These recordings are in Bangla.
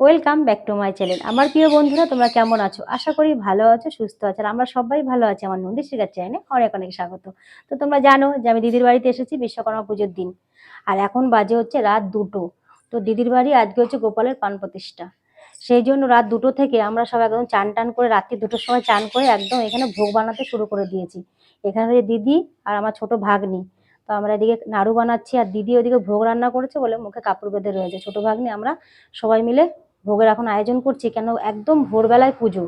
Welcome back to my channel আমার প্রিয় বন্ধুরা, তোমরা কেমন আছো? আশা করি ভালো আছো, সুস্থ আছো, আর আমরা সবাই ভালো আছি আমার নন্দী শিকার চ্যানেলে অনেক অনেক স্বাগত। তো তোমরা জানো যে আমি দিদির বাড়িতে এসেছি বিশ্বকর্মা পুজোর দিন, আর এখন বাজে হচ্ছে রাত দুটো। তো দিদির বাড়ি আজকে হচ্ছে গোপালের পান প্রতিষ্ঠা। সেই জন্য রাত দুটো থেকে আমরা সব একদম চান টান করে রাত্রি দুটোর সময় চান করে একদম এখানে ভোগ বানাতে শুরু করে দিয়েছি। এখানে যে দিদি আর আমার ছোট ভাগ্নি। তো আমরা এদিকে নাড়ু বানাচ্ছি, আর দিদি ওদিকে ভোগ রান্না করেছে বলে মুখে কাপড় বেঁধে রয়েছে। ছোট ভাগ্নি, আমরা সবাই মিলে ভোগের এখন আয়োজন করছি, কেন একদম ভোরবেলায় পুজো।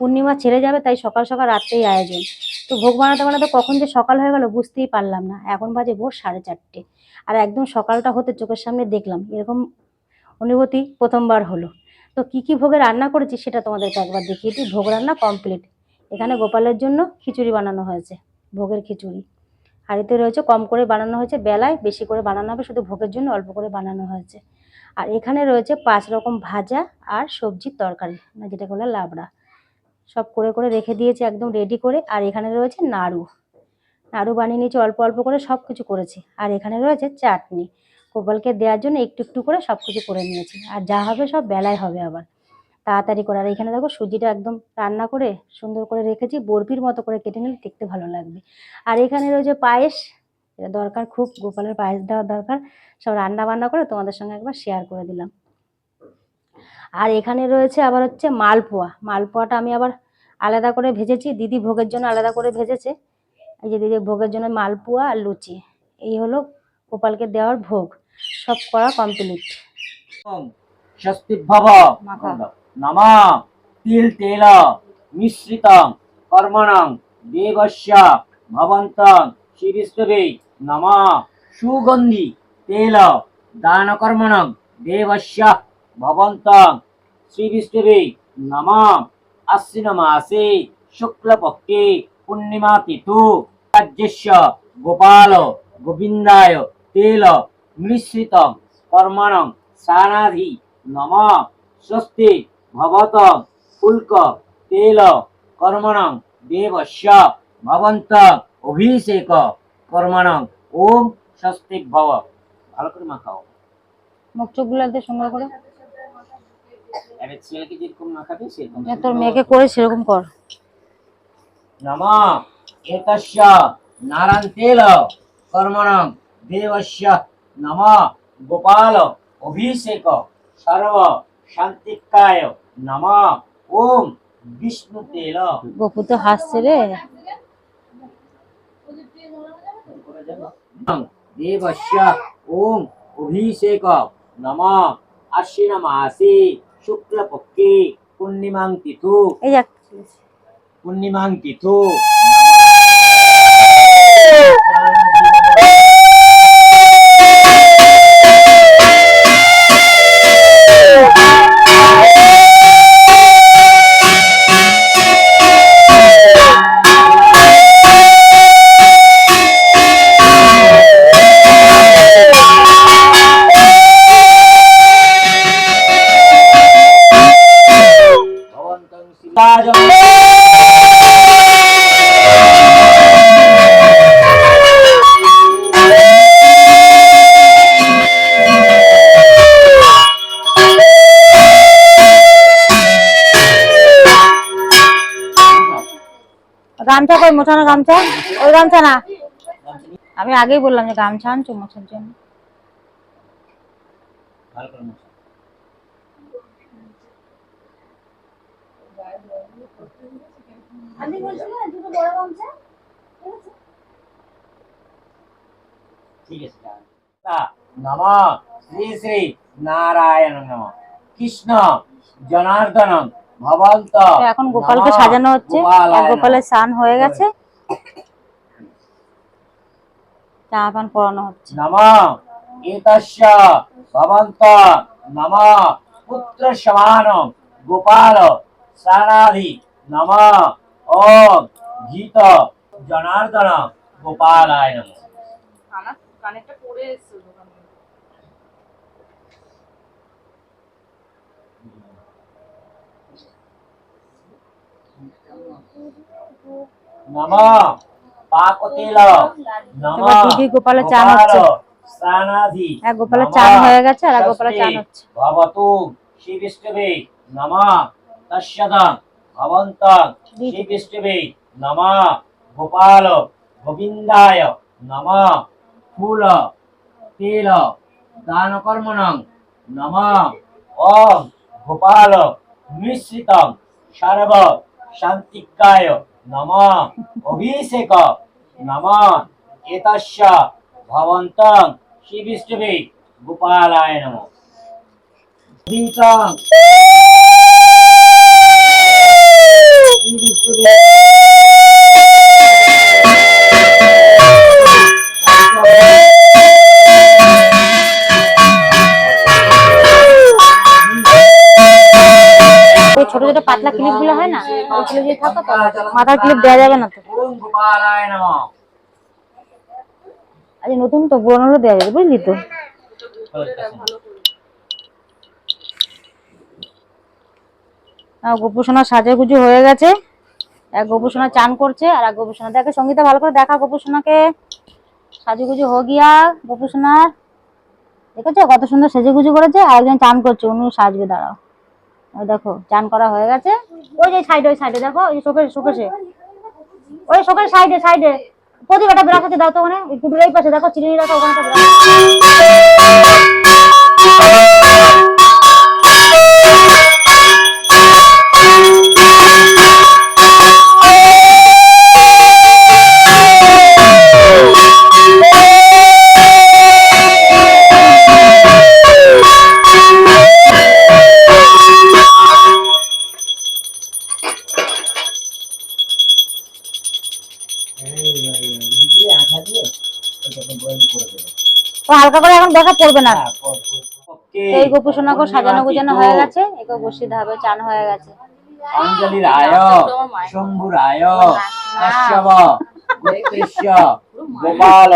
পূর্ণিমা ছেড়ে যাবে, তাই সকাল সকাল রাত্রেই আয়োজন। তো ভোগ বানাতে বানাতে কখন যে সকাল হয়ে গেল বুঝতেই পারলাম না। এখন বাজে ভোর সাড়ে চারটে। আর একদম সকালটা হতে চোখের সামনে দেখলাম, এরকম অনুভূতি প্রথমবার হলো। তো কি কি ভোগে রান্না করেছি সেটা তোমাদেরকে একবার দেখিয়ে দিই। ভোগ রান্না কমপ্লিট এখানে গোপালের জন্য খিচুড়ি বানানো হয়েছে, ভোগের খিচুড়ি। হাঁড়িতে রয়েছে কম করে বানানো হয়েছে, বেলায় বেশি করে বানানো হবে, শুধু ভোগের জন্য অল্প করে বানানো হয়েছে। আর এখানে রয়েছে পাঁচ রকম ভাজা আর সবজির তরকারি না যেটা বলে লাবড়া। সব করে করে রেখে দিয়েছি, একদম রেডি করে। আর এখানে রয়েছে নাড়ু। নাড়ু বানিয়ে নিয়েছি, অল্প অল্প করে সব কিছু করেছি। আর এখানে রয়েছে চাটনি। গোপালকে দেওয়ার জন্য একটু একটু করে সব কিছু করে নিয়েছি। আর যা হবে সব বেলায় হবে আবার। তাড়াতাড়ি করে। আর এখানে দেখো সুজিটা একদম রান্না করে সুন্দর করে রেখেছি। বরফির মতো করে কেটে নিলে দেখতে ভালো লাগবে। আর এখানে রয়েছে পায়েস। এটা দরকার খুব গোপালের পায়েস দেওয়ার দরকার। সব রান্না বান্না করে তোমাদের সঙ্গে একবার শেয়ার করে দিলাম। আর এখানে রয়েছে আবার হচ্ছে মালপোয়া। মালপোয়াটা আমি আবার আলাদা করে ভেজেছি। দিদি ভোগের জন্য আলাদা করে ভেজেছে। এই যে দিদি ভোগের জন্য মালপোয়া আর লুচি। এই হলো গোপালকে দেওয়ার ভোগ। সব করা কমপ্লিট মাখা। নম। তিল তেল। মিশ্রিতং। কর্মণং। দেবস্য। ভবন্তং। শ্রীবিষ্ণবে নম সুগন্ধি তেল দানকর্মণং দেবস্য ভবন্তং শ্রীবিষ্ণবে নম। আশ্বিন মাসে শুক্লপক্ষে পূর্ণিমা তিথু। রাজ্যস্য গোপাল গোবিন্দায় তেল মিশ্রিতং কর্মণং সানাধি নম। স্বস্তি ভবত শুল্ক তেল কর্মণং দেবস্য ভবন্ত অভিষেক কর্মণং ওম স্বস্তি ভব। ভালো করে মাখাও। মুখ চোখগুলো একদম সুন্দর করে। আরে ছেলেকে যেরকম মাখাবে সেরকম তোর মেয়েকে করে সেরকম কর। নম নারায়ণ তেল কর্মণং দেবস্য নম গোপাল অভিষেক সর্ব শান্তিকায় নম ওম বিষ্ণু তেল। গপু তো হাসছে রে। দেবস্য ওম অভিষেক নম আশ্বিন মাসে শুক্লপক্ষে পূর্ণিমাং তিথু পূর্ণিমাং তিথু গামছা কই, মোছানো গামছা? ওই গামছা না। আমি আগেই বললাম যে গামছা আনছো মোছার জন্য। নম শ্রী শ্রী নারায়ণ নম। কৃষ্ণ জনার্দন ভবন্ত তো এখন গোপালকে সাজানো হচ্ছে। গোপালের স্নান হয়ে গেছে। প্যান্ট পরানো হচ্ছে। নম। এতস্য ভবন্ত নম। পুত্র সমান গোপাল সানাধি নম। ওম। গীত। জনার্দন গোপালায় নম। পরে এসছে পাকতিল দিদি চান হচ্ছে। হ্যাঁ চান হয়ে গেছে আর চান হচ্ছে। ভবতু শিবিষ্টবে তস্যদং ভবন্ত শিবিষ্টবে গোপাল গোবিন্দায় নম ফুল তিল দান কর্মণং নম ও গোপাল মিশ্রিতং সর্ব শান্তিকায় নম অভিষেক নম এতস্য ভবন্তং শ্রীবিষ্ণুবে গোপালায় নম অভিষেক শ্রীবিষ্ণুবে ছোট ছোট পাতলা ক্লিপগুলো হয় না ওইগুলো যদি থাকো মাথার ক্লিপ দেওয়া যাবে না তো। আজ নতুন তো পুরোনো দেওয়া যাবে, বুঝলি তো। গোপুসোনা সাজেগুজু হয়ে গেছে। এক গোপুসোনা চান করছে, আর এক গোপুসোনা দেখে সঙ্গীতা ভালো করে দেখা গোপুসোনাকে সাজুগুজু হো গিয়া গোপুসোনার দেখেছ? কত সুন্দর সেজেগুজু করেছে, আর একজন চান করছে অন্য সাজবে, দাঁড়াও। ওই দেখো, চান করা হয়ে গেছে। ওই যে সাইডে ওই সাইডে দেখো, ওই শোকের শোকেশে ওই শোকের সাইডে সাইডে প্রতিভাটা বিরাট আছে দাও তো ওখানে। ওই কুটুর পাশে, দেখো চিনি রাখো ওখানে একটা হালকা করে এখন দেখা পড়বে না। তো এই গোপুসোনাকে সাজানো গুজানো হয়ে গেছে একে বসিয়ে হবে চান হয়ে গেছে। অঞ্জলি রায় শম্ভু রায় কশ্যপ গোত্রেশ্য গোপাল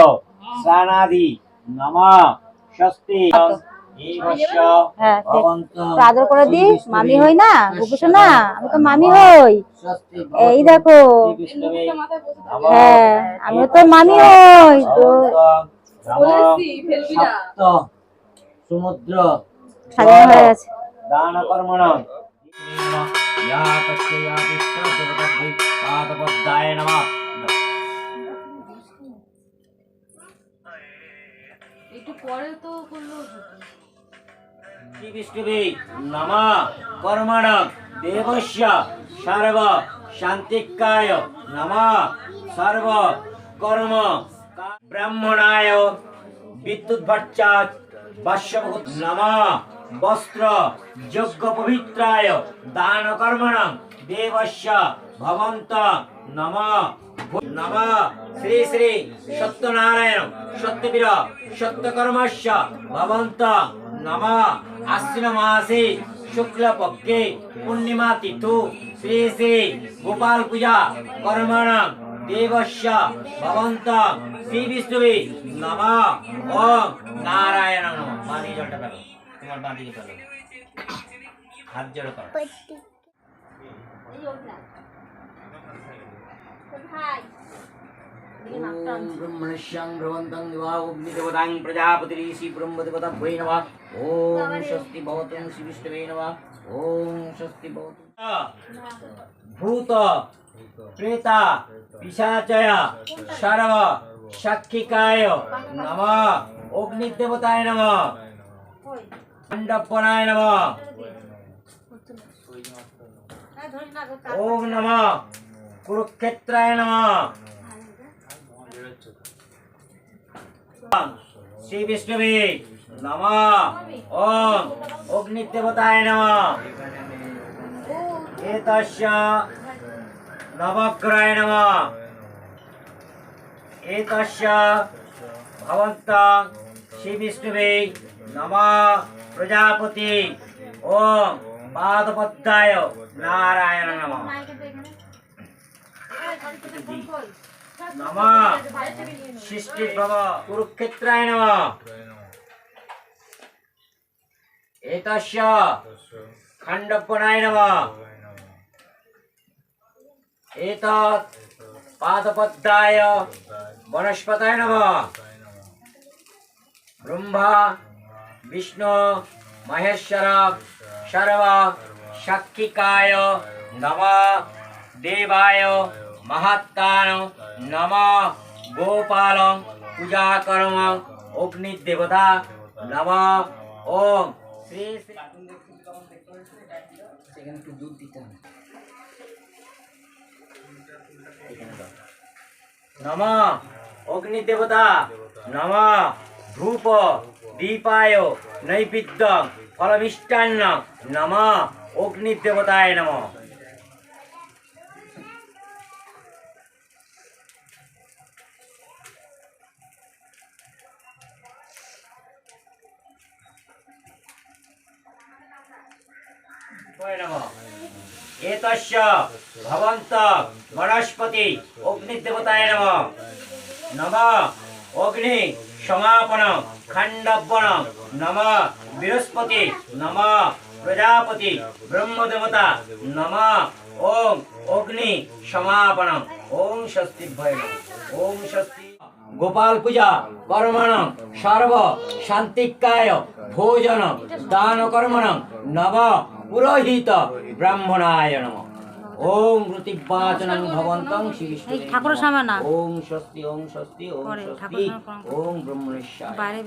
স্নানাদি নম স্বস্তি বর্ষ হ্যাঁ আদর করে দি মামি হই না? গোপুসোনা আমি তো মামি হই। এই দেখো। হ্যাঁ আমিও তো মামি হই। তো সমুদ্র হয়ে দান কর্মণ একটু পরে তো করলেও শ্রী বিষ্ণুবে নম কর্মণ দেবস্য সর্ব শান্তিকায় নম সর্ব কর্ম। ব্রাহ্মণায় বিদ্যুৎ ভট্টাচ বাস্যভূত নম, বস্ত্র, যজ্ঞ পবিত্রায়, দান কর্মণ, দেবস্য ভবন্ত নম নম, শ্রী শ্রী সত্যনারায়ণ, সত্যবীর, সত্যকর্মস্য ভবন্ত নম, আশ্বিন মাসে শুক্ল পক্ষে পূর্ণিমা তিথু, শ্রী শ্রী গোপাল পূজা কর্মণ দেবস্য ভবন্ত শ্রী বিষ্ণুবে নম ওম নারায়ণ নম বাঁধি জলটা পেলো তোমার বাঁধিকে পেলো হাত জড়ো করো ॐ ब्रह्मणस्यां भ्रवन्तं दिवा अग्निदेवतां प्रजापतिरीशि ब्रह्मदेवताभ्यै नमः ॐ स्वस्ति भवतु श्रीविष्णवे नमः ॐ स्वस्ति भवतु भूत প্রেতা পিসাচয় সর্ব সাক্ষিকায়, নম, অগ্নিদেবতায় নম মণ্ডপনায় নম, ওম নম, কুরুক্ষেত্রায় নম শ্রী বিষ্ণুবি নম, ওম, অগ্নিদেবতায় নম, এতস্য নবগ্রহে নম একস্য ভবন্তং শ্রীবিষ্ণুবে নম প্রজাপতি ওম পাদপদ্মায় নারায়ণ নম নম সৃষ্টি ভব কুরুক্ষেত্রায় নম এতস্য খণ্ডপনায় নম এতৎ পাদপদ্মায় বনস্পতায় নম ব্রহ্মা বিষ্ণু মহেশ্বর सर्व शक्तिकाय नमः देवाय महात्तान नमः गोपाल पूजा कर्म अग्निदेवता नमः ओम श्री श्री সেখানে একটু দুধ দিতে হবে এখানে দাও। নম অগ্নিদেবতা নম ধূপ দীপায় নৈবেদ্য ফলমিষ্টান্ন নম অগ্নিদেবতায় নম নমঃ এতস্য ভবন্ত বনস্পতি অগ্নিদেবতায় নম নম অগ্নি সমাপন খাণ্ডবন নম বৃহস্পতি নম প্রজাপতি ব্রহ্মদেবতা নম ওম অগ্নি সমাপন ওম স্বস্তি ভয় ওম স্বস্তি গোপাল পূজা কর্মণ সর্ব শান্তিকায় ভোজন দান কর্মণ নব পুরোহিত ব্রাহ্মণায় না। স্বস্তি স্বস্তি স্বস্তি বাইরে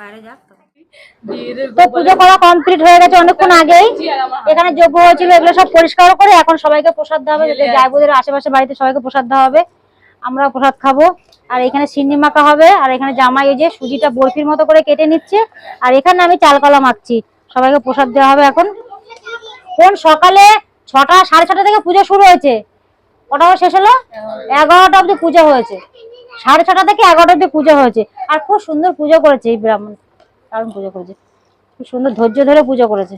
বাইরে যাক কমপ্লিট হয়ে গেছে অনেকক্ষণ আগেই। এখানে হয়েছিল এগুলো সব করে এখন সবাইকে প্রসাদ দেওয়া হবে। বাড়িতে সবাইকে প্রসাদ দেওয়া হবে। আমরা প্রসাদ খাব। আর এখানে সিন্নি মাখা হবে আর এখানে জামাই এই যে সুজিটা বরফির মতো করে কেটে নিচ্ছে। আর এখানে আমি চালকলা মাখছি। সবাইকে প্রসাদ দেওয়া হবে এখন। কোন সকালে ছটা, সাড়ে ছটা থেকে পুজো শুরু হয়েছে? কটা শেষ হলো? এগারোটা অবধি পুজো হয়েছে। সাড়ে ছটা থেকে এগারোটা অবধি পুজো হয়েছে। আর খুব সুন্দর পুজো করেছে এই ব্রাহ্মণ। দারুণ পুজো করেছে। খুব সুন্দর ধৈর্য ধরে পুজো করেছে।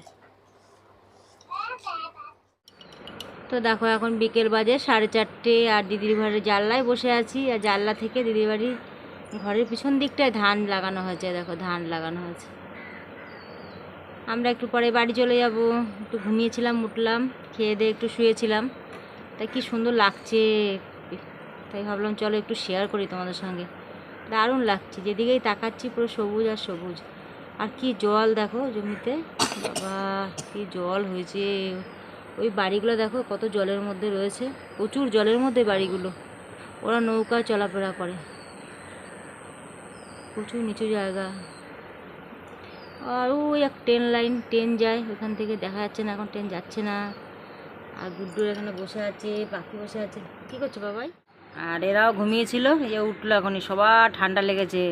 তো দেখো এখন বিকেল বাজে, সাড়ে চারটে আর দিদির ঘরের জানলায় বসে আছি। আর জানলা থেকে দিদির বাড়ির ঘরের পিছন দিকটায় ধান লাগানো হয়েছে। দেখো ধান লাগানো হয়েছে। আমরা একটু পরে বাড়ি চলে যাব। একটু ঘুমিয়েছিলাম, উঠলাম, খেয়ে দিয়ে একটু শুয়েছিলাম। তাই কি সুন্দর লাগছে। তাই ভাবলাম চলো একটু শেয়ার করি তোমাদের সঙ্গে। দারুণ লাগছে, যেদিকেই তাকাচ্ছি পুরো সবুজ আর সবুজ। আর কি জল দেখো জমিতে। বাবা, কি জল হয়েছে। ওই বাড়িগুলো দেখো কত জলের মধ্যে রয়েছে। প্রচুর জলের মধ্যে বাড়িগুলো। ওরা নৌকা চলাফেরা করে। প্রচুর নিচু জায়গা। আর ওই এক ট্রেন লাইন, ট্রেন যায় ওখান থেকে দেখা যাচ্ছে না, এখন ট্রেন যাচ্ছে না। আর গুড্ডুর এখানে বসে আছে, পাখি বসে আছে। কি করছ বাবাই? আর এরাও ঘুমিয়েছিল, এই যে উঠল এখনই, সবার ঠান্ডা লেগেছে।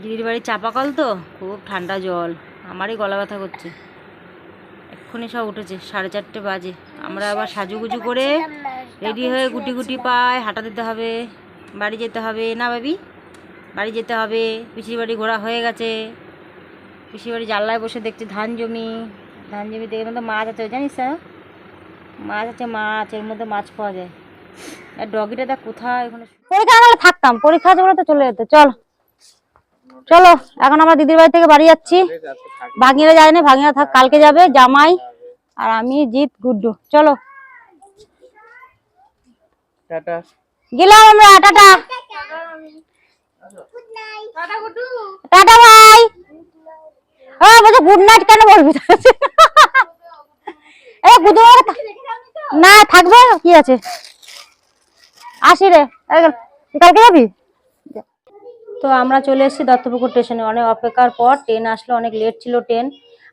দিদির বাড়ির চাপা কল তো? খুব ঠান্ডা জল, আমারই গলা ব্যথা করছে। এক্ষুনি সব উঠেছে, সাড়ে চারটে বাজে। আমরা আবার সাজুগুজু করে রেডি হয়ে গুটি গুটি পায় হাঁটা দিতে হবে। বাড়ি যেতে হবে, না ভাবি? বাড়ি যেতে হবে, পিসির বাড়ি ঘোরা হয়ে গেছে। বাড়ি জানলায় বসে দেখছি ধান জমি ধান জমি দেখে মধ্যে মাছ আছে জানিস স্যার মাছ আছে মাছ এর মধ্যে মাছ পাওয়া যায়। আর ডগিটা দেখ কোথায় ওখানে পরীক্ষা হলে থাকতাম পরীক্ষা আছে তো চলে যেত চল। চলো এখন আমরা দিদির বাড়ি থেকে বাড়ি যাচ্ছি। ভাগিরা যায় না ভাগিরা থাক কালকে যাবে জামাই আর আমি জিৎ গুড্ডু। চলো। গেলাম আমরা টাটা। টাটা টাটা ভাই। হ্যাঁ গুড নাইট কেন বলবি? গুড্ডু না আছে? আসি রে। কালকে যাবি? তো আমরা চলে এসেছি দত্তপুকুর স্টেশনে। অনেক অপেক্ষার পর ট্রেন আসলো, অনেক লেট ছিল ট্রেন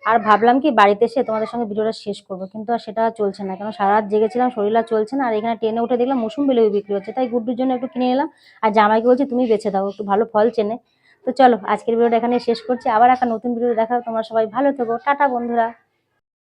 আর ভাবলাম কি, বাড়িতে এসে তোমাদের সঙ্গে ভিডিওটা শেষ করব। কিন্তু আর সেটা চলছে না। কারণ সারা রাত জেগেছিলাম, শরীর আর চলছে না। আর এখানে ট্রেনে উঠে দেখলাম মুসুম্বি লেবু বিক্রি হচ্ছে। তাই গুড্ডুর জন্য একটু কিনে এলাম। আর জামাইকে বলছি, তুমি বেছে দাও, একটু ভালো ফল চেনে। তো চলো, আজকের ভিডিওটা এখানে শেষ করছি। আবার একটা নতুন ভিডিও দেখা তোমার তোমরা সবাই ভালো থেকো। টাটা, বন্ধুরা।